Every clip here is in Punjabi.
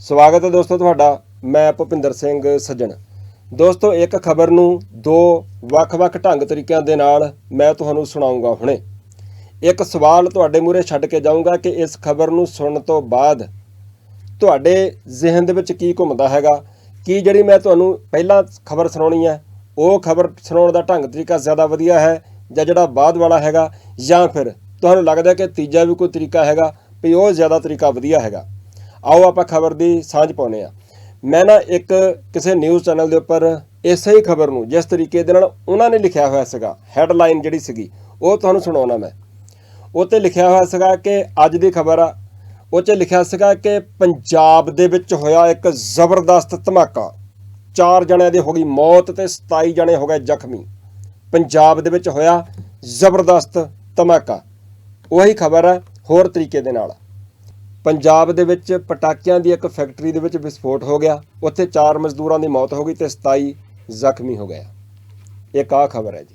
ਸਵਾਗਤ ਹੈ ਦੋਸਤੋ ਤੁਹਾਡਾ, ਮੈਂ ਭੁਪਿੰਦਰ ਸਿੰਘ ਸੱਜਣ। ਦੋਸਤੋ, ਇੱਕ ਖਬਰ ਨੂੰ ਦੋ ਵੱਖ-ਵੱਖ ਢੰਗ ਤਰੀਕਿਆਂ ਦੇ ਨਾਲ ਮੈਂ ਤੁਹਾਨੂੰ ਸੁਣਾਉਂਗਾ ਹੁਣੇ। ਇੱਕ ਸਵਾਲ ਤੁਹਾਡੇ ਮੂਹਰੇ ਛੱਡ ਕੇ ਜਾਊਂਗਾ ਕਿ ਇਸ ਖਬਰ ਨੂੰ ਸੁਣਨ ਤੋਂ ਬਾਅਦ ਤੁਹਾਡੇ ਜ਼ਿਹਨ ਦੇ ਵਿੱਚ ਕੀ ਘੁੰਮਦਾ ਹੈਗਾ, ਕੀ ਜਿਹੜੀ ਮੈਂ ਤੁਹਾਨੂੰ ਪਹਿਲਾਂ ਖਬਰ ਸੁਣਾਉਣੀ ਹੈ, ਉਹ ਖਬਰ ਸੁਣਾਉਣ ਦਾ ਢੰਗ ਤਰੀਕਾ ਜ਼ਿਆਦਾ ਵਧੀਆ ਹੈ ਜਾਂ ਜਿਹੜਾ ਬਾਅਦ ਵਾਲਾ ਹੈਗਾ, ਜਾਂ ਫਿਰ ਤੁਹਾਨੂੰ ਲੱਗਦਾ ਕਿ ਤੀਜਾ ਵੀ ਕੋਈ ਤਰੀਕਾ ਹੈਗਾ, ਵੀ ਉਹ ਜ਼ਿਆਦਾ ਤਰੀਕਾ ਵਧੀਆ ਹੈਗਾ। ਆਓ ਆਪਾਂ ਖਬਰ ਦੀ ਸਾਂਝ ਪਾਉਨੇ ਆ ਮੈਂ ਨਾ ਇੱਕ ਕਿਸੇ ਨਿਊਜ਼ ਚੈਨਲ ਦੇ ਉੱਪਰ ਇਸੇ ਹੀ ਖਬਰ ਨੂੰ ਜਿਸ ਤਰੀਕੇ ਦੇ ਨਾਲ ਉਹਨਾਂ ਨੇ ਲਿਖਿਆ ਹੋਇਆ ਸੀਗਾ ਹੈਡਲਾਈਨ ਜਿਹੜੀ ਸੀਗੀ, ਉਹ ਤੁਹਾਨੂੰ ਸੁਣਾਉਣਾ ਮੈਂ। ਉਹ ਤੇ ਲਿਖਿਆ ਹੋਇਆ ਸੀਗਾ ਕਿ ਅੱਜ ਦੀ ਖਬਰ ਆ, ਉਹ 'ਚ ਲਿਖਿਆ ਸੀਗਾ ਕਿ ਪੰਜਾਬ ਦੇ ਵਿੱਚ ਹੋਇਆ ਇੱਕ ਜ਼ਬਰਦਸਤ ਧਮਾਕਾ। ਚਾਰ ਜਣਿਆਂ ਦੀ ਹੋ ਗਈ ਮੌਤ ਤੇ 27 ਜਣੇ ਹੋ ਗਏ ਜ਼ਖਮੀ। ਪੰਜਾਬ ਦੇ ਵਿੱਚ ਹੋਇਆ ਜ਼ਬਰਦਸਤ ਧਮਾਕਾ। ਉਹੀ ਖਬਰ ਹੈ ਹੋਰ ਤਰੀਕੇ ਦੇ ਨਾਲ। ਪੰਜਾਬ ਦੇ ਵਿੱਚ ਪਟਾਕਿਆਂ ਦੀ ਇੱਕ ਫੈਕਟਰੀ ਦੇ ਵਿੱਚ ਵਿਸਫੋਟ ਹੋ ਗਿਆ। ਉੱਥੇ ਚਾਰ ਮਜ਼ਦੂਰਾਂ ਦੀ ਮੌਤ ਹੋ ਗਈ ਤੇ 27 ਜ਼ਖਮੀ ਹੋ ਗਏ। ਇੱਕ ਆਹ ਖਬਰ ਹੈ ਜੀ।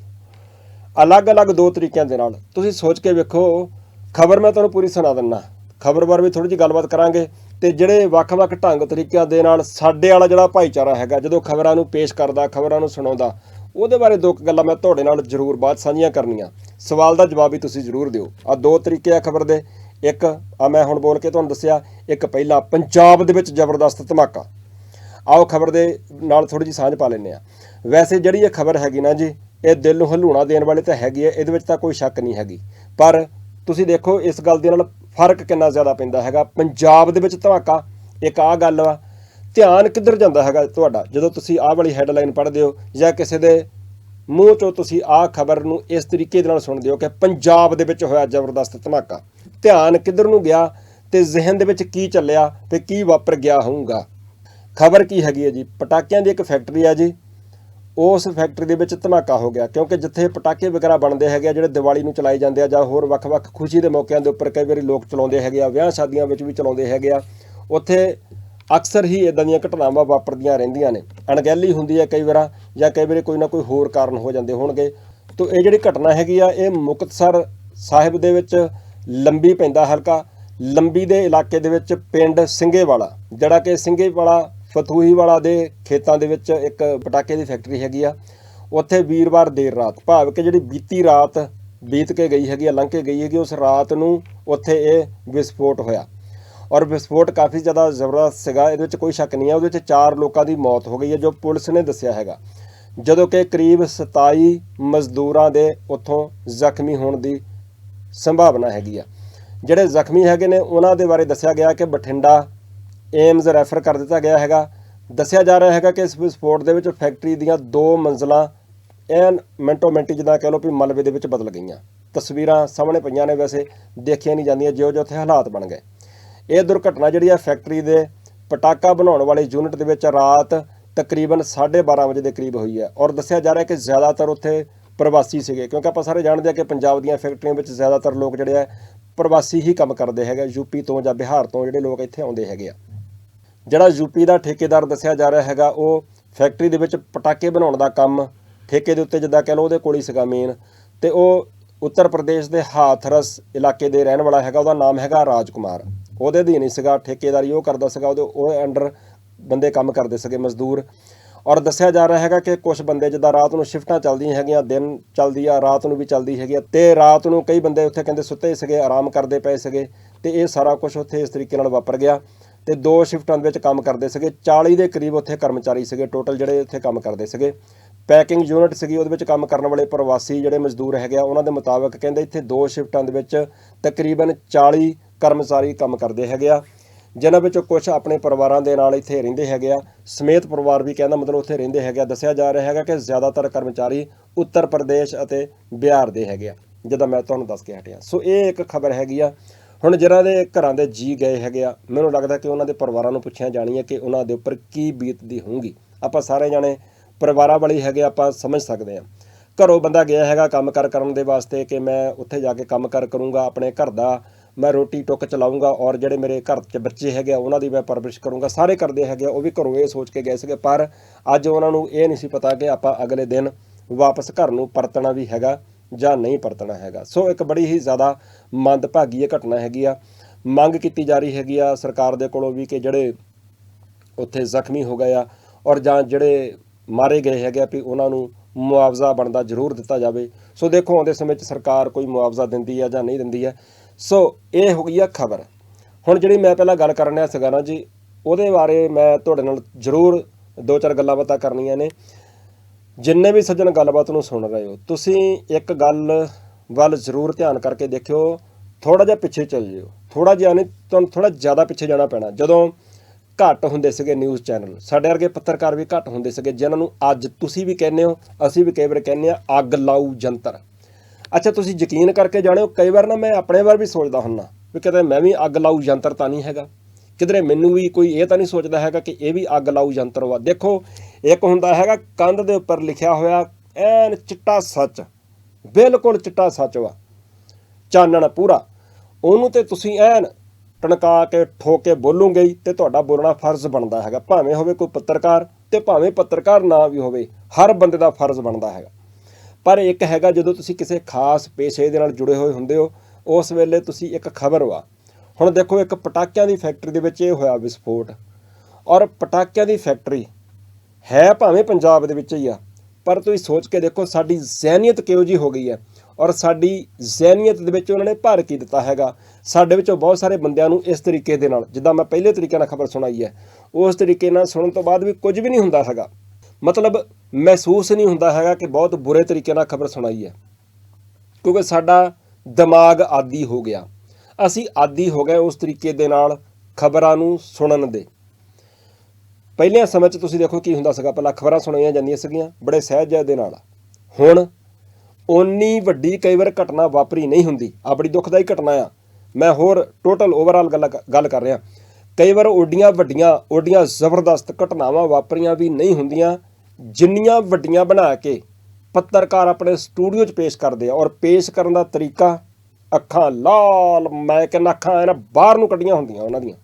ਅਲੱਗ-ਅਲੱਗ ਦੋ ਤਰੀਕਿਆਂ ਦੇ ਨਾਲ। ਤੁਸੀਂ ਸੋਚ ਕੇ ਵੇਖੋ, ਖਬਰ ਮੈਂ ਤੁਹਾਨੂੰ ਪੂਰੀ ਸੁਣਾ ਦਿੰਨਾ। ਖਬਰ ਬਾਰੇ ਵੀ ਥੋੜੀ ਜਿਹੀ ਗੱਲਬਾਤ ਕਰਾਂਗੇ ਤੇ ਜਿਹੜੇ ਵੱਖ-ਵੱਖ ਢੰਗ ਤਰੀਕਿਆਂ ਦੇ ਨਾਲ ਸਾਡੇ ਵਾਲਾ ਜਿਹੜਾ ਭਾਈਚਾਰਾ ਹੈਗਾ, ਜਦੋਂ ਖਬਰਾਂ ਨੂੰ ਪੇਸ਼ ਕਰਦਾ, ਖਬਰਾਂ ਨੂੰ ਸੁਣਾਉਂਦਾ, ਉਹਦੇ ਬਾਰੇ ਦੋ ਕੁ ਗੱਲਾਂ ਮੈਂ ਤੁਹਾਡੇ ਨਾਲ ਜ਼ਰੂਰ ਬਾਤ ਸਾਂਝੀਆਂ ਕਰਨੀਆਂ। ਸਵਾਲ ਦਾ ਜਵਾਬ ਵੀ ਤੁਸੀਂ ਜ਼ਰੂਰ ਦਿਓ। ਆ ਦੋ ਤਰੀਕੇ ਆ ਖਬਰ ਦੇ। ਇੱਕ, ਆ ਮੈਂ ਹੁਣ ਬੋਲ ਕੇ ਤੁਹਾਨੂੰ ਦੱਸਿਆ, ਇੱਕ ਪਹਿਲਾ ਪੰਜਾਬ ਦੇ ਵਿੱਚ ਜ਼ਬਰਦਸਤ ਧਮਾਕਾ। ਆਓ ਖਬਰ ਦੇ ਨਾਲ ਥੋੜੀ ਜਿਹੀ ਸਾਂਝ ਪਾ ਲੈਂਦੇ ਆ ਵੈਸੇ ਜਿਹੜੀ ਇਹ ਖਬਰ ਹੈਗੀ ਨਾ ਜੀ, ਇਹ ਦਿਲ ਨੂੰ ਹਲੂਣਾ ਦੇਣ ਵਾਲੀ ਤਾਂ ਹੈਗੀ ਹੈ, ਇਹਦੇ ਵਿੱਚ ਤਾਂ ਕੋਈ ਸ਼ੱਕ ਨਹੀਂ ਹੈਗੀ। ਪਰ ਤੁਸੀਂ ਦੇਖੋ, ਇਸ ਗੱਲ ਦੇ ਨਾਲ ਫ਼ਰਕ ਕਿੰਨਾ ਜ਼ਿਆਦਾ ਪੈਂਦਾ ਹੈਗਾ। ਪੰਜਾਬ ਦੇ ਵਿੱਚ ਧਮਾਕਾ, ਇੱਕ ਆ ਗੱਲ ਵਾ, ਧਿਆਨ ਕਿੱਧਰ ਜਾਂਦਾ ਹੈਗਾ ਤੁਹਾਡਾ? ਜਦੋਂ ਤੁਸੀਂ ਆਹ ਵਾਲੀ ਹੈਡਲਾਈਨ ਪੜ੍ਹਦੇ ਹੋ ਜਾਂ ਕਿਸੇ ਦੇ ਮੂੰਹ ਚੋਂ ਤੁਸੀਂ ਆਹ ਖਬਰ ਨੂੰ ਇਸ ਤਰੀਕੇ ਦੇ ਨਾਲ ਸੁਣਦੇ ਹੋ ਕਿ ਪੰਜਾਬ ਦੇ ਵਿੱਚ ਹੋਇਆ ਜ਼ਬਰਦਸਤ ਧਮਾਕਾ। ਧਿਆਨ ਕਿੱਧਰ ਨੂੰ ਗਿਆ ਤੇ ਜ਼ਿਹਨ ਦੇ ਵਿੱਚ ਕੀ ਚੱਲਿਆ ਤੇ ਕੀ ਵਾਪਰ ਗਿਆ ਹੋਊਗਾ? ਖਬਰ ਕੀ ਹੈਗੀ ਹੈ ਜੀ? ਪਟਾਕਿਆਂ ਦੀ ਇੱਕ ਫੈਕਟਰੀ ਹੈ ਜੀ। ਉਸ ਫੈਕਟਰੀ ਦੇ ਵਿੱਚ ਧਮਾਕਾ ਹੋ ਗਿਆ, ਕਿਉਂਕਿ ਜਿੱਥੇ ਪਟਾਕੇ ਵਗੈਰਾ ਬਣਦੇ ਹੈਗੇ ਆ, ਜਿਹੜੇ ਦੀਵਾਲੀ ਨੂੰ ਚਲਾਏ ਜਾਂਦੇ ਆ ਜਾਂ ਹੋਰ ਵੱਖ-ਵੱਖ ਖੁਸ਼ੀ ਦੇ ਮੌਕਿਆਂ ਦੇ ਉੱਪਰ ਕਈ ਵਾਰੀ ਲੋਕ ਚਲਾਉਂਦੇ ਹੈਗੇ ਆ, ਵਿਆਹ ਸ਼ਾਦੀਆਂ ਵਿੱਚ ਵੀ ਚਲਾਉਂਦੇ ਹੈਗੇ ਆ, ਉੱਥੇ ਅਕਸਰ ਹੀ ਇਦਾਂ ਦੀਆਂ ਘਟਨਾਵਾਂ ਵਾਪਰਦੀਆਂ ਰਹਿੰਦੀਆਂ ਨੇ। ਅਣਗਹਿਲੀ ਹੁੰਦੀ ਹੈ ਕਈ ਵਾਰ, ਜਾਂ ਕਈ ਵਾਰੀ ਕੋਈ ਨਾ ਕੋਈ ਹੋਰ ਕਾਰਨ ਹੋ ਜਾਂਦੇ ਹੋਣਗੇ। ਤੋਂ ਇਹ ਜਿਹੜੀ ਘਟਨਾ ਹੈਗੀ ਆ, ਇਹ ਮੁਕਤਸਰ ਸਾਹਿਬ ਦੇ ਵਿੱਚ ਲੰਬੀ ਪੈਂਦਾ ਹਲਕਾ। ਲੰਬੀ ਦੇ ਇਲਾਕੇ ਦੇ ਵਿੱਚ ਪਿੰਡ ਸਿੰਘੇਵਾਲਾ ਜਿਹੜਾ ਕਿ ਸਿੰਘੇਵਾਲਾ ਫਤੂਹੀਵਾਲਾ ਦੇ ਖੇਤਾਂ ਦੇ ਵਿੱਚ ਇੱਕ ਪਟਾਕੇ ਦੀ ਫੈਕਟਰੀ ਹੈਗੀ ਆ। ਉੱਥੇ ਵੀਰਵਾਰ ਦੇਰ ਰਾਤ, ਭਾਵ ਕਿ ਜਿਹੜੀ ਬੀਤੀ ਰਾਤ ਬੀਤ ਕੇ ਗਈ ਹੈਗੀ ਆ, ਲੰਘ ਕੇ ਗਈ ਹੈਗੀ, ਉਸ ਰਾਤ ਨੂੰ ਉੱਥੇ ਇਹ ਵਿਸਫੋਟ ਹੋਇਆ। ਔਰ ਵਿਸਫੋਟ ਕਾਫੀ ਜ਼ਿਆਦਾ ਜ਼ਬਰਦਸਤ ਸੀਗਾ, ਇਹਦੇ ਵਿੱਚ ਕੋਈ ਸ਼ੱਕ ਨਹੀਂ ਹੈ ਉਹਦੇ ਵਿੱਚ ਚਾਰ ਲੋਕਾਂ ਦੀ ਮੌਤ ਹੋ ਗਈ ਹੈ ਜੋ ਪੁਲਿਸ ਨੇ ਦੱਸਿਆ ਹੈਗਾ। ਜਦੋਂ ਕਿ ਕਰੀਬ 27 ਮਜ਼ਦੂਰਾਂ ਦੇ ਉੱਥੋਂ ਜ਼ਖਮੀ ਹੋਣ ਦੀ ਸੰਭਾਵਨਾ ਹੈਗੀ ਆ। ਜਿਹੜੇ ਜ਼ਖਮੀ ਹੈਗੇ ਨੇ, ਉਹਨਾਂ ਦੇ ਬਾਰੇ ਦੱਸਿਆ ਗਿਆ ਕਿ ਬਠਿੰਡਾ ਏਮਜ਼ ਰੈਫਰ ਕਰ ਦਿੱਤਾ ਗਿਆ ਹੈਗਾ। ਦੱਸਿਆ ਜਾ ਰਿਹਾ ਹੈਗਾ ਕਿ ਇਸ ਵਿਸਫੋਟ ਦੇ ਵਿੱਚ ਫੈਕਟਰੀ ਦੀਆਂ ਦੋ ਮੰਜ਼ਲਾਂ ਐਨ ਮਿੰਟੋ ਮਿੰਟੀ ਜਿੱਦਾਂ ਕਹਿ ਲਓ ਵੀ ਮਲਬੇ ਦੇ ਵਿੱਚ ਬਦਲ ਗਈਆਂ। ਤਸਵੀਰਾਂ ਸਾਹਮਣੇ ਪਈਆਂ ਨੇ ਵੈਸੇ, ਦੇਖੀਆਂ ਨਹੀਂ ਜਾਂਦੀਆਂ ਜਿਉਂ ਜਿਉਂ ਉੱਥੇ ਹਾਲਾਤ ਬਣ ਗਏ। ਇਹ ਦੁਰਘਟਨਾ ਜਿਹੜੀ ਆ, ਫੈਕਟਰੀ ਦੇ ਪਟਾਕਾ ਬਣਾਉਣ ਵਾਲੇ ਯੂਨਿਟ ਦੇ ਵਿੱਚ ਰਾਤ ਤਕਰੀਬਨ 12:30 ਵਜੇ ਦੇ ਕਰੀਬ ਹੋਈ ਹੈ ਔਰ ਦੱਸਿਆ ਜਾ ਰਿਹਾ ਕਿ ਜ਼ਿਆਦਾਤਰ ਉੱਥੇ ਪ੍ਰਵਾਸੀ ਸੀਗੇ, ਕਿਉਂਕਿ ਆਪਾਂ ਸਾਰੇ ਜਾਣਦੇ ਆ ਕਿ ਪੰਜਾਬ ਦੀਆਂ ਫੈਕਟਰੀਆਂ ਵਿੱਚ ਜ਼ਿਆਦਾਤਰ ਲੋਕ ਜਿਹੜੇ ਆ, ਪ੍ਰਵਾਸੀ ਹੀ ਕੰਮ ਕਰਦੇ ਹੈਗੇ ਯੂਪੀ ਤੋਂ ਜਾਂ ਬਿਹਾਰ ਤੋਂ ਜਿਹੜੇ ਲੋਕ ਇੱਥੇ ਆਉਂਦੇ ਹੈਗੇ ਆ। ਜਿਹੜਾ ਯੂਪੀ ਦਾ ਠੇਕੇਦਾਰ ਦੱਸਿਆ ਜਾ ਰਿਹਾ ਹੈਗਾ, ਉਹ ਫੈਕਟਰੀ ਦੇ ਵਿੱਚ ਪਟਾਕੇ ਬਣਾਉਣ ਦਾ ਕੰਮ, ਠੇਕੇ ਦੇ ਉੱਤੇ ਜਿੱਦਾਂ ਕਹਿ ਲਓ ਉਹਦੇ ਕੋਲ ਹੀ ਸੀਗਾ ਮੇਨ ਤੇ ਉਹ ਉੱਤਰ ਪ੍ਰਦੇਸ਼ ਦੇ ਹਾਥਰਸ ਇਲਾਕੇ ਦੇ ਰਹਿਣ ਵਾਲਾ ਹੈਗਾ, ਉਹਦਾ ਨਾਮ ਹੈਗਾ ਰਾਜਕੁਮਾਰ। ਉਹਦੇ ਅਧੀਨ ਹੀ ਸੀਗਾ, ਠੇਕੇਦਾਰੀ ਉਹ ਕਰਦਾ ਸੀਗਾ, ਉਹਦੇ, ਉਹ ਅੰਡਰ ਬੰਦੇ ਕੰਮ ਕਰਦੇ ਸੀਗੇ ਮਜ਼ਦੂਰ। ਔਰ ਦੱਸਿਆ ਜਾ ਰਿਹਾ ਹੈਗਾ ਕਿ ਕੁਝ ਬੰਦੇ ਜਿੱਦਾਂ ਰਾਤ ਨੂੰ ਸ਼ਿਫਟਾਂ ਚੱਲਦੀਆਂ ਹੈਗੀਆਂ, ਦਿਨ ਚੱਲਦੀ ਆ, ਰਾਤ ਨੂੰ ਵੀ ਚੱਲਦੀ ਹੈਗੀ ਆ ਤੇ ਰਾਤ ਨੂੰ ਕਈ ਬੰਦੇ ਉੱਥੇ ਕਹਿੰਦੇ ਸੁੱਤੇ ਸੀਗੇ, ਆਰਾਮ ਕਰਦੇ ਪਏ ਸੀਗੇ ਤੇ ਇਹ ਸਾਰਾ ਕੁਝ ਉੱਥੇ ਇਸ ਤਰੀਕੇ ਨਾਲ ਵਾਪਰ ਗਿਆ ਤੇ ਦੋ ਸ਼ਿਫਟਾਂ ਦੇ ਵਿੱਚ ਕੰਮ ਕਰਦੇ ਸੀਗੇ 40 ਦੇ ਕਰੀਬ ਉੱਥੇ ਕਰਮਚਾਰੀ ਸੀਗੇ, ਟੋਟਲ ਜਿਹੜੇ ਉੱਥੇ ਕੰਮ ਕਰਦੇ ਸੀਗੇ। ਪੈਕਿੰਗ ਯੂਨਿਟ ਸੀਗੀ, ਉਹਦੇ ਵਿੱਚ ਕੰਮ ਕਰਨ ਵਾਲੇ ਪ੍ਰਵਾਸੀ ਜਿਹੜੇ ਮਜ਼ਦੂਰ ਹੈਗੇ ਆ, ਉਹਨਾਂ ਦੇ ਮੁਤਾਬਕ ਕਹਿੰਦੇ ਇੱਥੇ ਦੋ ਸ਼ਿਫਟਾਂ ਦੇ ਵਿੱਚ ਤਕਰੀਬਨ 40 ਕਰਮਚਾਰੀ ਕੰਮ ਕਰਦੇ ਹੈਗੇ ਆ। ਜਿਨ੍ਹਾਂ ਵਿੱਚੋਂ ਕੁਝ ਆਪਣੇ ਪਰਿਵਾਰਾਂ ਦੇ ਨਾਲ ਇੱਥੇ ਰਹਿੰਦੇ ਹੈਗੇ ਆ। ਸਮੇਤ ਪਰਿਵਾਰ ਵੀ ਕਹਿੰਦਾ ਮਤਲਬ ਉੱਥੇ ਰਹਿੰਦੇ ਹੈਗੇ ਆ। ਦੱਸਿਆ ਜਾ ਰਿਹਾ ਹੈਗਾ ਕਿ ਜ਼ਿਆਦਾਤਰ ਕਰਮਚਾਰੀ ਉੱਤਰ ਪ੍ਰਦੇਸ਼ ਅਤੇ ਬਿਹਾਰ ਦੇ ਹੈਗੇ ਆ, ਜਿੱਦਾਂ ਮੈਂ ਤੁਹਾਨੂੰ ਦੱਸ ਕੇ ਹਟਿਆ। ਸੋ ਇਹ ਇੱਕ ਖਬਰ ਹੈਗੀ ਆ। ਹੁਣ ਜਿਹਨਾਂ ਦੇ ਘਰਾਂ ਦੇ ਜੀ ਗਏ ਹੈਗੇ ਆ, ਮੈਨੂੰ ਲੱਗਦਾ ਕਿ ਉਹਨਾਂ ਦੇ ਪਰਿਵਾਰਾਂ ਨੂੰ ਪੁੱਛਿਆ ਜਾਣੀ ਹੈ ਕਿ ਉਹਨਾਂ ਦੇ ਉੱਪਰ ਕੀ ਬੀਤਦੀ ਹੋਊਗੀ। ਆਪਾਂ ਸਾਰੇ ਜਾਣੇ ਪਰਿਵਾਰਾਂ ਵਾਲੀ ਹੈਗੇ ਆਪਾਂ ਸਮਝ ਸਕਦੇ ਆ। ਘਰੋਂ ਬੰਦਾ ਗਿਆ ਹੈਗਾ ਕੰਮ ਕਰ ਕਰਨ ਦੇ ਵਾਸਤੇ ਕਿ ਮੈਂ ਉੱਥੇ ਜਾ ਕੇ ਕੰਮ ਕਰ ਕਰੂੰਗਾ, ਆਪਣੇ ਘਰ ਦਾ ਮੈਂ ਰੋਟੀ ਟੁੱਕ ਚਲਾਉਂਗਾ ਔਰ ਜਿਹੜੇ ਮੇਰੇ ਘਰ 'ਚ ਬੱਚੇ ਹੈਗੇ ਆ, ਉਹਨਾਂ ਦੀ ਮੈਂ ਪਰਵਰਿਸ਼ ਕਰੂੰਗਾ। ਸਾਰੇ ਕਰਦੇ ਹੈਗੇ ਆ, ਉਹ ਵੀ ਘਰੋਂ ਇਹ ਸੋਚ ਕੇ ਗਏ ਸੀਗੇ। ਪਰ ਅੱਜ ਉਹਨਾਂ ਨੂੰ ਇਹ ਨਹੀਂ ਸੀ ਪਤਾ ਕਿ ਆਪਾਂ ਅਗਲੇ ਦਿਨ ਵਾਪਸ ਘਰ ਨੂੰ ਪਰਤਣਾ ਵੀ ਹੈਗਾ ਜਾਂ ਨਹੀਂ ਪਰਤਣਾ ਹੈਗਾ। ਸੋ ਇੱਕ ਬੜੀ ਹੀ ਜ਼ਿਆਦਾ ਮੰਦਭਾਗੀ ਇਹ ਘਟਨਾ ਹੈਗੀ ਆ। ਮੰਗ ਕੀਤੀ ਜਾ ਰਹੀ ਹੈਗੀ ਆ ਸਰਕਾਰ ਦੇ ਕੋਲੋਂ ਵੀ ਕਿ ਜਿਹੜੇ ਉੱਥੇ ਜ਼ਖਮੀ ਹੋ ਗਏ ਆ ਔਰ ਜਾਂ ਜਿਹੜੇ ਮਾਰੇ ਗਏ ਹੈਗੇ ਆ ਵੀ ਉਹਨਾਂ ਨੂੰ ਮੁਆਵਜ਼ਾ ਬਣਦਾ ਜ਼ਰੂਰ ਦਿੱਤਾ ਜਾਵੇ। ਸੋ ਦੇਖੋ, ਆਉਂਦੇ ਸਮੇਂ 'ਚ ਸਰਕਾਰ ਕੋਈ ਮੁਆਵਜ਼ਾ ਦਿੰਦੀ ਆ ਜਾਂ ਨਹੀਂ ਦਿੰਦੀ ਹੈ ਸੋ ਇਹ ਹੋ ਗਈ ਆ ਖਬਰ। ਹੁਣ ਜਿਹੜੀ ਮੈਂ ਪਹਿਲਾਂ ਗੱਲ ਕਰਨ ਰਿਹਾ ਸੀਗਾ ਨਾ ਜੀ, ਉਹਦੇ ਬਾਰੇ ਮੈਂ ਤੁਹਾਡੇ ਨਾਲ ਜ਼ਰੂਰ ਦੋ ਚਾਰ ਗੱਲਾਂ ਬਾਤਾਂ ਕਰਨੀਆਂ ਨੇ। ਜਿੰਨੇ ਵੀ ਸੱਜਣ ਗੱਲਬਾਤ ਨੂੰ ਸੁਣ ਰਹੇ ਹੋ, ਤੁਸੀਂ ਇੱਕ ਗੱਲ ਵੱਲ ਜ਼ਰੂਰ ਧਿਆਨ ਕਰਕੇ ਦੇਖਿਓ ਥੋੜਾ ਜਿਹਾ ਪਿੱਛੇ ਚੱਲ ਜਿਓ। ਥੋੜਾ ਜਿਹਾ ਨਹੀਂ, ਤੁਹਾਨੂੰ ਥੋੜਾ ਜ਼ਿਆਦਾ ਪਿੱਛੇ ਜਾਣਾ ਪੈਣਾ। ਜਦੋਂ ਘੱਟ ਹੁੰਦੇ ਸੀਗੇ ਨਿਊਜ਼ ਚੈਨਲ ਸਾਡੇ ਵਰਗੇ ਪੱਤਰਕਾਰ ਵੀ ਘੱਟ ਹੁੰਦੇ ਸੀਗੇ, ਜਿਨ੍ਹਾਂ ਨੂੰ ਅੱਜ ਤੁਸੀਂ ਵੀ ਕਹਿੰਦੇ ਹੋ, ਅਸੀਂ ਵੀ ਕਈ ਵਾਰ ਕਹਿੰਦੇ ਆ ਅੱਗ ਲਾਊ ਜੰਤਰ। ਅੱਛਾ, ਤੁਸੀਂ ਯਕੀਨ ਕਰਕੇ ਜਾਣਿਓ, ਕਈ ਵਾਰ ਨਾ ਮੈਂ ਆਪਣੇ ਵਾਰ ਵੀ ਸੋਚਦਾ ਹੁੰਨਾ ਵੀ ਕਿਤੇ ਮੈਂ ਵੀ ਅੱਗ ਲਾਊ ਯੰਤਰ ਤਾਂ ਨਹੀਂ ਹੈਗਾ। ਕਿਧਰੇ ਮੈਨੂੰ ਵੀ ਕੋਈ ਇਹ ਤਾਂ ਨਹੀਂ ਸੋਚਦਾ ਹੈਗਾ ਕਿ ਇਹ ਵੀ ਅੱਗ ਲਾਊ ਯੰਤਰ ਵਾ। ਦੇਖੋ, ਇੱਕ ਹੁੰਦਾ ਹੈਗਾ ਕੰਧ ਦੇ ਉੱਪਰ ਲਿਖਿਆ ਹੋਇਆ, ਐਨ ਚਿੱਟਾ ਸੱਚ। ਬਿਲਕੁਲ ਚਿੱਟਾ ਸੱਚ ਵਾ। ਚਾਨਣ ਪੂਰਾ। ਉਹਨੂੰ ਤੇ ਤੁਸੀਂ ਐਨ ਟਣਕਾ ਕੇ, ਠੋਕ ਕੇ ਬੋਲੂਗੇ ਹੀ ਤੇ ਤੁਹਾਡਾ ਬੋਲਣਾ ਫਰਜ਼ ਬਣਦਾ ਹੈਗਾ। ਭਾਵੇਂ ਹੋਵੇ ਕੋਈ ਪੱਤਰਕਾਰ ਤੇ ਭਾਵੇਂ ਪੱਤਰਕਾਰ ਨਾ ਵੀ ਹੋਵੇ, ਹਰ ਬੰਦੇ ਦਾ ਫਰਜ਼ ਬਣਦਾ ਹੈਗਾ। ਪਰ ਇੱਕ ਹੈਗਾ ਜਦੋਂ ਤੁਸੀਂ ਕਿਸੇ ਖਾਸ ਪੇਸ਼ੇ ਦੇ ਨਾਲ ਜੁੜੇ ਹੋਏ ਹੁੰਦੇ ਹੋ, ਉਸ ਵੇਲੇ ਤੁਸੀਂ ਇੱਕ ਖਬਰ ਵਾ। ਹੁਣ ਦੇਖੋ, ਇੱਕ ਪਟਾਕਿਆਂ ਦੀ ਫੈਕਟਰੀ ਦੇ ਵਿੱਚ ਇਹ ਹੋਇਆ ਵਿਸਫੋਟ। ਔਰ ਪਟਾਕਿਆਂ ਦੀ ਫੈਕਟਰੀ ਹੈ ਭਾਵੇਂ ਪੰਜਾਬ ਦੇ ਵਿੱਚ ਹੀ ਆ, ਪਰ ਤੁਸੀਂ ਸੋਚ ਕੇ ਦੇਖੋ, ਸਾਡੀ ਜ਼ਹਿਨੀਅਤ ਕਿਹੋ ਜੀ ਹੋ ਗਈ ਹੈ। ਔਰ ਸਾਡੀ ਜ਼ਹਿਨੀਅਤ ਦੇ ਵਿੱਚ ਉਹਨਾਂ ਨੇ ਭਾਰ ਕੀ ਦਿੱਤਾ ਹੈਗਾ? ਸਾਡੇ ਵਿੱਚੋਂ ਬਹੁਤ ਸਾਰੇ ਬੰਦਿਆਂ ਨੂੰ ਇਸ ਤਰੀਕੇ ਦੇ ਨਾਲ, ਜਿੱਦਾਂ ਮੈਂ ਪਹਿਲੇ ਤਰੀਕੇ ਨਾਲ ਖਬਰ ਸੁਣਾਈ ਹੈ, ਉਸ ਤਰੀਕੇ ਨਾਲ ਸੁਣਨ ਤੋਂ ਬਾਅਦ ਵੀ ਕੁਝ ਵੀ ਨਹੀਂ ਹੁੰਦਾ ਹੈਗਾ। ਮਤਲਬ ਮਹਿਸੂਸ ਨਹੀਂ ਹੁੰਦਾ ਹੈਗਾ ਕਿ ਬਹੁਤ ਬੁਰੇ ਤਰੀਕੇ ਨਾਲ ਖਬਰ ਸੁਣਾਈ ਹੈ। ਕਿਉਂਕਿ ਸਾਡਾ ਦਿਮਾਗ ਆਦੀ ਹੋ ਗਿਆ। ਅਸੀਂ ਆਦੀ ਹੋ ਗਏ ਉਸ ਤਰੀਕੇ ਦੇ ਨਾਲ ਖਬਰਾਂ ਨੂੰ ਸੁਣਨ ਦੇ। ਪਹਿਲਿਆਂ ਸਮੇਂ 'ਚ ਤੁਸੀਂ ਦੇਖੋ ਕੀ ਹੁੰਦਾ ਸੀਗਾ, ਪਹਿਲਾਂ ਖਬਰਾਂ ਸੁਣਾਈਆਂ ਜਾਂਦੀਆਂ ਸੀਗੀਆਂ ਬੜੇ ਸਹਿਜ ਦੇ ਨਾਲ। ਹੁਣ ਓਨੀ ਵੱਡੀ ਕਈ ਵਾਰ ਘਟਨਾ ਵਾਪਰੀ ਨਹੀਂ ਹੁੰਦੀ। ਆ ਬੜੀ ਦੁਖਦਾਈ ਘਟਨਾ ਆ। ਮੈਂ ਹੋਰ ਟੋਟਲ ਓਵਰਆਲ ਗੱਲ ਗੱਲ ਕਰ ਰਿਹਾ। ਕਈ ਵਾਰ ਓਡੀਆਂ ਵੱਡੀਆਂ, ਓਡੀਆਂ ਜ਼ਬਰਦਸਤ ਘਟਨਾਵਾਂ ਵਾਪਰੀਆਂ ਵੀ ਨਹੀਂ ਹੁੰਦੀਆਂ, ਜਿੰਨੀਆਂ ਵੱਡੀਆਂ ਬਣਾ ਕੇ ਪੱਤਰਕਾਰ ਆਪਣੇ ਸਟੂਡੀਓ 'ਚ ਪੇਸ਼ ਕਰਦੇ ਆ ਔਰ ਪੇਸ਼ ਕਰਨ ਦਾ ਤਰੀਕਾ ਅੱਖਾਂ ਲਾਲ, ਮੈਂ ਕਹਿੰਦਾ ਅੱਖਾਂ ਇਹਨਾਂ ਬਾਹਰ ਨੂੰ ਕੱਢੀਆਂ ਹੁੰਦੀਆਂ, ਉਹਨਾਂ ਦੀਆਂ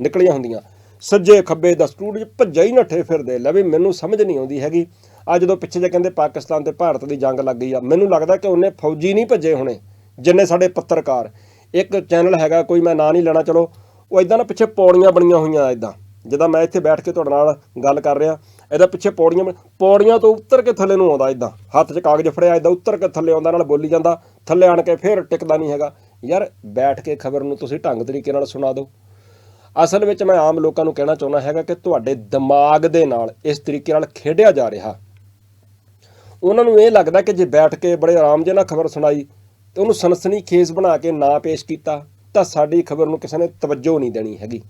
ਨਿਕਲੀਆਂ ਹੁੰਦੀਆਂ। ਸੱਜੇ ਖੱਬੇ ਦਾ ਸਟੂਡੀਓ 'ਚ ਭੱਜਾ ਹੀ ਨੱਠੇ ਫਿਰਦੇ, ਲੈ ਵੀ ਮੈਨੂੰ ਸਮਝ ਨਹੀਂ ਆਉਂਦੀ ਹੈਗੀ। ਆ ਜਦੋਂ ਪਿੱਛੇ ਜੇ ਕਹਿੰਦੇ ਪਾਕਿਸਤਾਨ ਤੇ ਭਾਰਤ ਦੀ ਜੰਗ ਲੱਗ ਗਈ ਆ, ਮੈਨੂੰ ਲੱਗਦਾ ਕਿ ਉਹਨੇ ਫੌਜੀ ਨਹੀਂ ਭੱਜੇ ਹੋਣੇ, ਜਿੰਨੇ ਸਾਡੇ ਪੱਤਰਕਾਰ। ਇੱਕ ਚੈਨਲ ਹੈਗਾ, ਕੋਈ ਮੈਂ ਨਾਂ ਨਹੀਂ ਲੈਣਾ, ਚਲੋ। ਉਹ ਇਦਾਂ ਨਾ ਪਿੱਛੇ ਪੌੜੀਆਂ ਬਣੀਆਂ ਹੋਈਆਂ ਇਦਾਂ ਜਿੱਦਾਂ ਮੈਂ ਇੱਥੇ ਬੈਠ ਕੇ ਤੁਹਾਡੇ ਨਾਲ ਗੱਲ ਕਰ ਰਿਹਾ, ਇਹਦਾ ਪਿੱਛੇ ਪੌੜੀਆਂ ਪੌੜੀਆਂ ਤੋਂ ਉੱਤਰ ਕੇ ਥੱਲੇ ਨੂੰ ਆਉਂਦਾ ਇਦਾਂ ਹੱਥ 'ਚ ਕਾਗਜ਼ ਫੜਿਆ ਇਦਾਂ ਉੱਤਰ ਕੇ ਥੱਲੇ ਆਉਂਦਾ, ਨਾਲ ਬੋਲੀ ਜਾਂਦਾ। ਥੱਲੇ ਆਣ ਕੇ ਫੇਰ ਟਿਕਦਾ ਨਹੀਂ ਹੈਗਾ। ਯਾਰ, ਬੈਠ ਕੇ ਖਬਰ ਨੂੰ ਤੁਸੀਂ ਢੰਗ ਤਰੀਕੇ ਨਾਲ ਸੁਣਾ ਦਿਓ। ਅਸਲ ਵਿੱਚ ਮੈਂ ਆਮ ਲੋਕਾਂ ਨੂੰ ਕਹਿਣਾ ਚਾਹੁੰਦਾ ਹੈਗਾ ਕਿ ਤੁਹਾਡੇ ਦਿਮਾਗ ਦੇ ਨਾਲ ਇਸ ਤਰੀਕੇ ਨਾਲ ਖੇਡਿਆ ਜਾ ਰਿਹਾ। ਉਹਨਾਂ ਨੂੰ ਇਹ ਲੱਗਦਾ ਕਿ ਜੇ ਬੈਠ ਕੇ ਬੜੇ ਆਰਾਮ ਜਿਹੇ ਨਾਲ ਖਬਰ ਸੁਣਾਈ, ਤੇ ਉਹਨੂੰ ਸਨਸਨੀ ਖੇਸ ਬਣਾ ਕੇ ਨਾ ਪੇਸ਼ ਕੀਤਾ। ਤਾਂ ਸਾਡੀ ਖਬਰ ਨੂੰ ਕਿਸੇ ਨੇ ਤਵੱਜੋ ਨਹੀਂ ਦੇਣੀ ਹੈਗੀ।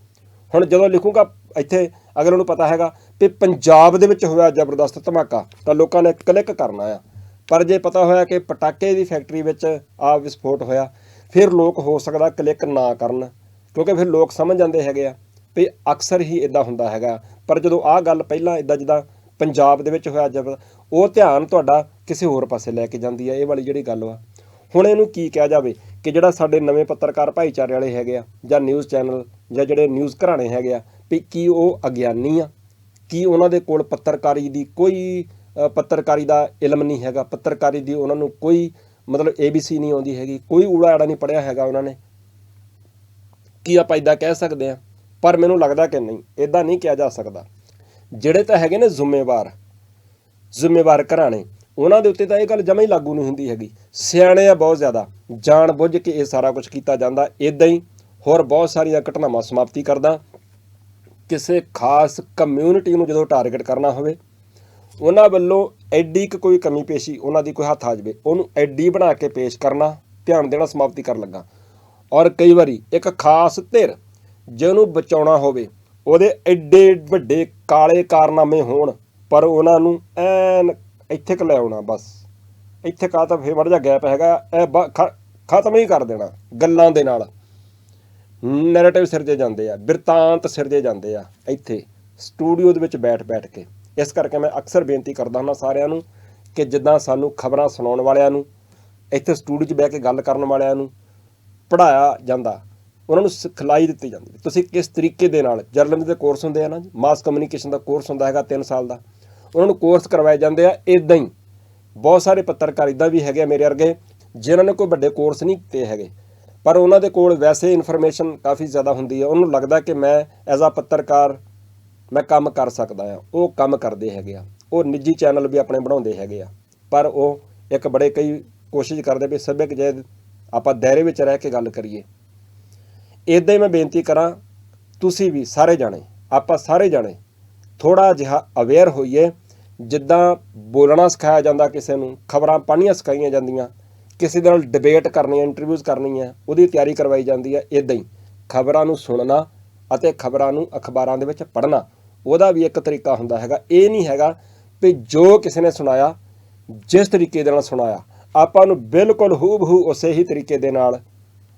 ਹੁਣ ਜਦੋਂ ਲਿਖੂਗਾ, ਇੱਥੇ ਅਗਰ ਉਹਨੂੰ ਪਤਾ ਹੈਗਾ ਕਿ ਪੰਜਾਬ ਦੇ ਵਿੱਚ ਹੋਇਆ ਜ਼ਬਰਦਸਤ ਧਮਾਕਾ, ਤਾਂ ਲੋਕਾਂ ਨੇ ਕਲਿੱਕ ਕਰਨਾ ਆ। ਪਰ ਜੇ ਪਤਾ ਹੋਇਆ ਕਿ ਪਟਾਕੇ ਦੀ ਫੈਕਟਰੀ ਵਿੱਚ ਆ ਵਿਸਫੋਟ ਹੋਇਆ, ਫਿਰ ਲੋਕ ਹੋ ਸਕਦਾ ਕਲਿੱਕ ਨਾ ਕਰਨ, ਕਿਉਂਕਿ ਫਿਰ ਲੋਕ ਸਮਝ ਜਾਂਦੇ ਹੈਗੇ ਆ ਵੀ ਅਕਸਰ ਹੀ ਇਦਾਂ ਹੁੰਦਾ ਹੈਗਾ। ਪਰ ਜਦੋਂ ਆਹ ਗੱਲ ਪਹਿਲਾਂ ਇਦਾਂ ਜਿੱਦਾਂ ਪੰਜਾਬ ਦੇ ਵਿੱਚ ਹੋਇਆ ਜਬ ਉਹ ਧਿਆਨ ਤੁਹਾਡਾ ਕਿਸੇ ਹੋਰ ਪਾਸੇ ਲੈ ਕੇ ਜਾਂਦੀ ਹੈ ਇਹ ਵਾਲੀ ਜਿਹੜੀ ਗੱਲ ਵਾ। ਹੁਣ ਇਹਨੂੰ ਕੀ ਕਿਹਾ ਜਾਵੇ? ਕਿ ਜਿਹੜਾ ਸਾਡੇ ਨਵੇਂ ਪੱਤਰਕਾਰ ਭਾਈਚਾਰੇ ਵਾਲੇ ਹੈਗੇ ਆ, ਜਾਂ ਨਿਊਜ਼ ਚੈਨਲ ਜਾਂ ਜਿਹੜੇ ਨਿਊਜ਼ ਘਰਾਣੇ ਹੈਗੇ ਆ, ਵੀ ਕੀ ਉਹ ਅਗਿਆਨੀ ਆ? ਕੀ ਉਹਨਾਂ ਦੇ ਕੋਲ ਪੱਤਰਕਾਰੀ ਦੀ ਕੋਈ ਪੱਤਰਕਾਰੀ ਦਾ ਇਲਮ ਨਹੀਂ ਹੈਗਾ? ਪੱਤਰਕਾਰੀ ਦੀ ਉਹਨਾਂ ਨੂੰ ਕੋਈ ਮਤਲਬ ABC ਨਹੀਂ ਆਉਂਦੀ ਹੈਗੀ, ਕੋਈ ਊੜਾ ਆੜਾ ਨਹੀਂ ਪੜਿਆ ਹੈਗਾ ਉਹਨਾਂ ਨੇ। ਕੀ ਆਪਾਂ ਇਦਾਂ ਕਹਿ ਸਕਦੇ ਆ? ਪਰ ਮੈਨੂੰ ਲੱਗਦਾ ਕਿ ਨਹੀਂ ਇਦਾਂ ਨਹੀਂ ਕਿਹਾ ਜਾ ਸਕਦਾ। ਜਿਹੜੇ ਤਾਂ ਹੈਗੇ ਨੇ ਜ਼ਿੰਮੇਵਾਰ ਜ਼ਿੰਮੇਵਾਰ ਘਰਾਣੇ ਉਹਨਾਂ ਦੇ ਉੱਤੇ ਤਾਂ ਇਹ ਗੱਲ ਜਮਾਂ ਹੀ ਲਾਗੂ ਨਹੀਂ ਹੁੰਦੀ ਹੈਗੀ। ਸਿਆਣੇ ਆ ਬਹੁਤ ਜ਼ਿਆਦਾ। ਜਾਣ ਬੁੱਝ ਕੇ ਇਹ ਸਾਰਾ ਕੁਝ ਕੀਤਾ ਜਾਂਦਾ। ਇਦਾਂ ਹੀ ਹੋਰ ਬਹੁਤ ਸਾਰੀਆਂ ਘਟਨਾਵਾਂ ਸਮਾਪਤੀ ਕਰਦਾ। ਕਿਸੇ ਖਾਸ ਕਮਿਊਨਿਟੀ ਨੂੰ ਜਦੋਂ ਟਾਰਗੇਟ ਕਰਨਾ ਹੋਵੇ, ਉਹਨਾਂ ਵੱਲੋਂ ਐਡੀ ਕੁ ਕੋਈ ਕਮੀ ਪੇਸ਼ੀ ਉਹਨਾਂ ਦੀ ਕੋਈ ਹੱਥ ਆ ਜਾਵੇ, ਉਹਨੂੰ ਐਡੀ ਬਣਾ ਕੇ ਪੇਸ਼ ਕਰਨਾ, ਧਿਆਨ ਦੇਣਾ ਸਮਾਪਤੀ ਕਰਨ ਲੱਗਾ। ਔਰ ਕਈ ਵਾਰੀ ਇੱਕ ਖਾਸ ਧਿਰ ਜਿਹਨੂੰ ਬਚਾਉਣਾ ਹੋਵੇ, ਉਹਦੇ ਐਡੇ ਵੱਡੇ ਕਾਲੇ ਕਾਰਨਾਮੇ ਹੋਣ, ਪਰ ਉਹਨਾਂ ਨੂੰ ਐਨ ਇੱਥੇ ਕ ਲੈ ਆਉਣਾ ਬਸ। ਇੱਥੇ ਕਾ ਤਾਂ ਫੇਰ ਮੜ ਜਾ ਗੈਪ ਹੈਗਾ, ਇਹ ਬ- ਖਤਮ ਹੀ ਕਰ ਦੇਣਾ ਗੱਲਾਂ ਦੇ ਨਾਲ। ਨੈਰੇਟਿਵ ਸਿਰਜੇ ਜਾਂਦੇ ਆ, ਬਿਰਤਾਂਤ ਸਿਰਜੇ ਜਾਂਦੇ ਆ ਇੱਥੇ ਸਟੂਡੀਓ ਦੇ ਵਿੱਚ ਬੈਠ ਬੈਠ ਕੇ। ਇਸ ਕਰਕੇ ਮੈਂ ਅਕਸਰ ਬੇਨਤੀ ਕਰਦਾ ਹੁੰਦਾ ਸਾਰਿਆਂ ਨੂੰ ਕਿ ਜਿੱਦਾਂ ਸਾਨੂੰ ਖਬਰਾਂ ਸੁਣਾਉਣ ਵਾਲਿਆਂ ਨੂੰ, ਇੱਥੇ ਸਟੂਡੀਓ 'ਚ ਬਹਿ ਕੇ ਗੱਲ ਕਰਨ ਵਾਲਿਆਂ ਨੂੰ ਪੜਾਇਆ ਜਾਂਦਾ, ਉਹਨਾਂ ਨੂੰ ਸਿਖਲਾਈ ਦਿੱਤੀ ਜਾਂਦੀ। ਤੁਸੀਂ ਕਿਸ ਤਰੀਕੇ ਦੇ ਨਾਲ ਜਰਨਲਿਜ਼ਮ ਦੇ ਕੋਰਸ ਹੁੰਦੇ ਆ ਨਾ ਜੀ ਮਾਸ ਕਮਿਊਨੀਕੇਸ਼ਨ ਦਾ ਕੋਰਸ ਹੁੰਦਾ ਹੈਗਾ 3 ਸਾਲ ਦਾ। ਉਹਨਾਂ ਨੂੰ ਕੋਰਸ ਕਰਵਾਏ ਜਾਂਦੇ ਆ ਇਦਾਂ ਹੀ। ਬਹੁਤ ਸਾਰੇ ਪੱਤਰਕਾਰ ਇਦਾਂ ਵੀ ਹੈਗੇ ਆ ਮੇਰੇ ਵਰਗੇ, ਜਿਨ੍ਹਾਂ ਨੇ ਕੋਈ ਵੱਡੇ ਕੋਰਸ ਨਹੀਂ ਕੀਤੇ ਹੈਗੇ। ਪਰ ਉਹਨਾਂ ਦੇ ਕੋਲ ਵੈਸੇ ਇਨਫੋਰਮੇਸ਼ਨ ਕਾਫੀ ਜ਼ਿਆਦਾ ਹੁੰਦੀ ਹੈ ਉਹਨੂੰ ਲੱਗਦਾ ਕਿ ਮੈਂ ਐਜ਼ ਆ ਪੱਤਰਕਾਰ, ਮੈਂ ਕੰਮ ਕਰ ਸਕਦਾ ਆ। ਉਹ ਕੰਮ ਕਰਦੇ ਹੈਗੇ ਆ। ਉਹ ਨਿੱਜੀ ਚੈਨਲ ਵੀ ਆਪਣੇ ਬਣਾਉਂਦੇ ਹੈਗੇ ਆ। ਪਰ ਉਹ ਇੱਕ ਬੜੇ ਕਈ ਕੋਸ਼ਿਸ਼ ਕਰਦੇ ਵੀ ਸੱਭਿਅਕ ਜੇ ਆਪਾਂ ਦਾਇਰੇ ਵਿੱਚ ਰਹਿ ਕੇ ਗੱਲ ਕਰੀਏ। ਇਦਾਂ ਹੀ ਮੈਂ ਬੇਨਤੀ ਕਰਾਂ, ਤੁਸੀਂ ਵੀ ਸਾਰੇ ਜਾਣੇ, ਆਪਾਂ ਸਾਰੇ ਜਾਣੇ ਥੋੜਾ ਜਿਹਾ ਅਵੇਅਰ ਹੋਈਏ ਜਿੱਦਾਂ ਬੋਲਣਾ ਸਿਖਾਇਆ ਜਾਂਦਾ ਕਿਸੇ ਨੂੰ, ਖਬਰਾਂ ਪੜ੍ਹਨੀਆਂ ਸਿਖਾਈਆਂ ਜਾਂਦੀਆਂ, ਕਿਸੇ ਦੇ ਨਾਲ ਡਿਬੇਟ ਕਰਨੀ ਹੈ ਇੰਟਰਵਿਊਜ਼ ਕਰਨੀ ਹੈ ਉਹਦੀ ਤਿਆਰੀ ਕਰਵਾਈ ਜਾਂਦੀ ਹੈ ਇਦਾਂ ਹੀ। ਖਬਰਾਂ ਨੂੰ ਸੁਣਨਾ ਅਤੇ ਖਬਰਾਂ ਨੂੰ ਅਖਬਾਰਾਂ ਦੇ ਵਿੱਚ ਪੜ੍ਹਨਾ, ਉਹਦਾ ਵੀ ਇੱਕ ਤਰੀਕਾ ਹੁੰਦਾ ਹੈਗਾ। ਇਹ ਨਹੀਂ ਹੈਗਾ ਵੀ ਜੋ ਕਿਸੇ ਨੇ ਸੁਣਾਇਆ, ਜਿਸ ਤਰੀਕੇ ਦੇ ਨਾਲ ਸੁਣਾਇਆ, ਆਪਾਂ ਨੂੰ ਬਿਲਕੁਲ ਹੂਬਹੂ ਉਸੇ ਹੀ ਤਰੀਕੇ ਦੇ ਨਾਲ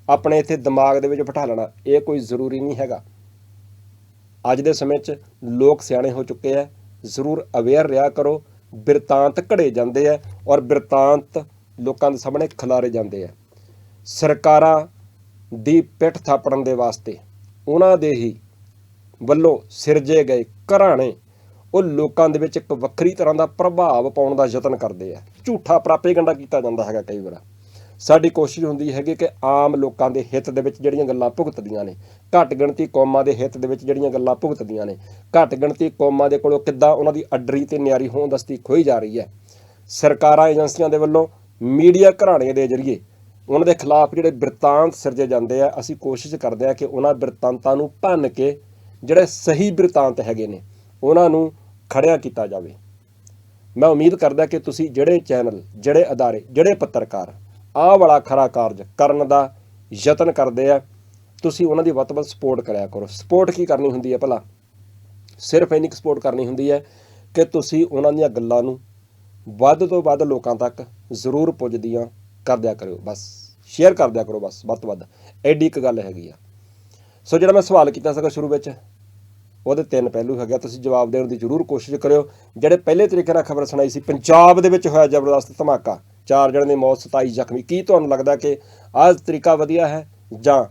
ਆਪਣੇ ਇੱਥੇ ਦਿਮਾਗ ਦੇ ਵਿੱਚ ਬਿਠਾ ਲੈਣਾ, ਇਹ ਕੋਈ ਜ਼ਰੂਰੀ ਨਹੀਂ ਹੈਗਾ। ਅੱਜ ਦੇ ਸਮੇਂ 'ਚ ਲੋਕ ਸਿਆਣੇ ਹੋ ਚੁੱਕੇ ਆ ਜ਼ਰੂਰ ਅਵੇਅਰ ਰਿਹਾ ਕਰੋ, ਬਿਰਤਾਂਤ ਘੜੇ ਜਾਂਦੇ ਆ ਔਰ ਬਿਰਤਾਂਤ ਲੋਕਾਂ ਦੇ ਸਾਹਮਣੇ ਖਿਲਾਰੇ ਜਾਂਦੇ ਆ। ਸਰਕਾਰਾਂ ਦੀ ਪਿੱਠ ਥਾਪੜਨ ਦੇ ਵਾਸਤੇ ਉਹਨਾਂ ਦੇ ਹੀ ਵੱਲੋਂ ਸਿਰਜੇ ਗਏ ਘਰਾਣੇ, ਉਹ ਲੋਕਾਂ ਦੇ ਵਿੱਚ ਇੱਕ ਵੱਖਰੀ ਤਰ੍ਹਾਂ ਦਾ ਪ੍ਰਭਾਵ ਪਾਉਣ ਦਾ ਯਤਨ ਕਰਦੇ ਆ। ਝੂਠਾ ਪ੍ਰਾਪੇਗੰਡਾ ਕੀਤਾ ਜਾਂਦਾ ਹੈਗਾ ਕਈ ਵਾਰ। ਸਾਡੀ ਕੋਸ਼ਿਸ਼ ਹੁੰਦੀ ਹੈਗੀ ਕਿ ਆਮ ਲੋਕਾਂ ਦੇ ਹਿੱਤ ਦੇ ਵਿੱਚ ਜਿਹੜੀਆਂ ਗੱਲਾਂ ਭੁਗਤਦੀਆਂ ਨੇ, ਘੱਟ ਗਿਣਤੀ ਕੌਮਾਂ ਦੇ ਹਿੱਤ ਦੇ ਵਿੱਚ ਜਿਹੜੀਆਂ ਗੱਲਾਂ ਭੁਗਤਦੀਆਂ ਨੇ, ਘੱਟ ਗਿਣਤੀ ਕੌਮਾਂ ਦੇ ਕੋਲੋਂ ਕਿੱਦਾਂ ਉਹਨਾਂ ਦੀ ਅੱਡਰੀ ਤੇ ਨਿਆਰੀ ਹੋਣ ਦਸਤੀ ਖੋਈ ਜਾ ਰਹੀ ਹੈ। ਸਰਕਾਰਾਂ ਏਜੰਸੀਆਂ ਦੇ ਵੱਲੋਂ ਮੀਡੀਆ ਘਰਾਣੇ ਦੇ ਜ਼ਰੀਏ ਉਹਨਾਂ ਦੇ ਖਿਲਾਫ ਜਿਹੜੇ ਬਿਰਤਾਂਤ ਸਿਰਜੇ ਜਾਂਦੇ ਆ, ਅਸੀਂ ਕੋਸ਼ਿਸ਼ ਕਰਦੇ ਆ ਕਿ ਉਹਨਾਂ ਬਿਰਤਾਂਤਾਂ ਨੂੰ ਭੰਨ ਕੇ ਜਿਹੜੇ ਸਹੀ ਬਿਰਤਾਂਤ ਹੈਗੇ ਨੇ, ਉਹਨਾਂ ਨੂੰ ਖੜਿਆ ਕੀਤਾ ਜਾਵੇ। ਮੈਂ ਉਮੀਦ ਕਰਦਾ ਕਿ ਤੁਸੀਂ ਜਿਹੜੇ ਚੈਨਲ, ਜਿਹੜੇ ਅਦਾਰੇ, ਜਿਹੜੇ ਪੱਤਰਕਾਰ ਆਹ ਵਾਲਾ ਖਰਾ ਕਾਰਜ ਕਰਨ ਦਾ ਯਤਨ ਕਰਦੇ ਆ। ਤੁਸੀਂ ਉਹਨਾਂ ਦੀ ਵੱਧ ਤੋਂ ਵੱਧ ਸਪੋਰਟ ਕਰਿਆ ਕਰੋ। ਸਪੋਰਟ ਕੀ ਕਰਨੀ ਹੁੰਦੀ ਹੈ ਭਲਾ? ਸਿਰਫ ਇੰਨੀ ਸਪੋਰਟ ਕਰਨੀ ਹੁੰਦੀ ਹੈ ਕਿ ਤੁਸੀਂ ਉਹਨਾਂ ਦੀਆਂ ਗੱਲਾਂ ਨੂੰ ਵੱਧ ਤੋਂ ਵੱਧ ਲੋਕਾਂ ਤੱਕ ਜ਼ਰੂਰ ਪੁੱਜਦੀਆਂ ਕਰਦਿਆ ਕਰਿਓ। ਬਸ ਸ਼ੇਅਰ ਕਰਦਿਆ ਕਰੋ ਬਸ ਵੱਧ ਤੋਂ ਵੱਧ। ਐਡੀ ਇੱਕ ਗੱਲ ਹੈਗੀ ਆ। ਸੋ ਜਿਹੜਾ ਮੈਂ ਸਵਾਲ ਕੀਤਾ ਸੀਗਾ ਸ਼ੁਰੂ ਵਿੱਚ ਉਹਦੇ ਤਿੰਨ ਪਹਿਲੂ ਹੈਗੇ ਆ, ਤੁਸੀਂ ਜਵਾਬ ਦੇਣ ਦੀ ਜ਼ਰੂਰ ਕੋਸ਼ਿਸ਼ ਕਰਿਓ। ਜਿਹੜੇ ਪਹਿਲੇ ਤਰੀਕੇ ਨਾਲ ਖਬਰ ਸੁਣਾਈ ਸੀ ਪੰਜਾਬ ਦੇ ਵਿੱਚ ਹੋਇਆ ਜ਼ਬਰਦਸਤ ਧਮਾਕਾ। ਚਾਰ ਜਣੇ ਦੀ ਮੌਤ 27 ਜ਼ਖਮੀ। ਕੀ ਤੁਹਾਨੂੰ ਲੱਗਦਾ ਕਿ ਆਹ ਤਰੀਕਾ ਵਧੀਆ ਹੈ? ਜਾਂ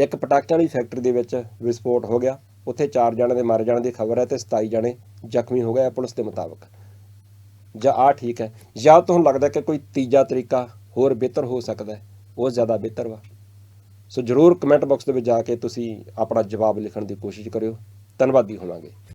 ਇੱਕ ਪਟਾਕਿਆਂ ਵਾਲੀ ਫੈਕਟਰੀ ਦੇ ਵਿੱਚ ਵਿਸਫੋਟ ਹੋ ਗਿਆ। ਉੱਥੇ ਚਾਰ ਜਣੇ ਦੇ ਮਾਰੇ ਜਾਣ ਦੀ ਖਬਰ ਹੈ ਤੇ 27 ਜਣੇ ਜ਼ਖਮੀ ਹੋ ਗਏ ਆ ਪੁਲਿਸ ਦੇ ਮੁਤਾਬਕ। ਜਾਂ ਆ ਠੀਕ ਹੈ। ਜਾਂ ਤੁਹਾਨੂੰ ਲੱਗਦਾ ਕਿ ਕੋਈ ਤੀਜਾ ਤਰੀਕਾ ਹੋਰ ਬਿਹਤਰ ਹੋ ਸਕਦਾ ਹੈ? ਉਹ ਜ਼ਿਆਦਾ ਬਿਹਤਰ ਵਾ। ਸੋ ਜਰੂਰ ਕਮੈਂਟ ਬਾਕਸ ਦੇ ਵਿੱਚ ਜਾ ਕੇ ਤੁਸੀਂ ਆਪਣਾ ਜਵਾਬ ਲਿਖਣ ਦੀ ਕੋਸ਼ਿਸ਼ ਕਰਿਓ। ਧੰਨਵਾਦੀ ਹੋਵਾਂਗੇ।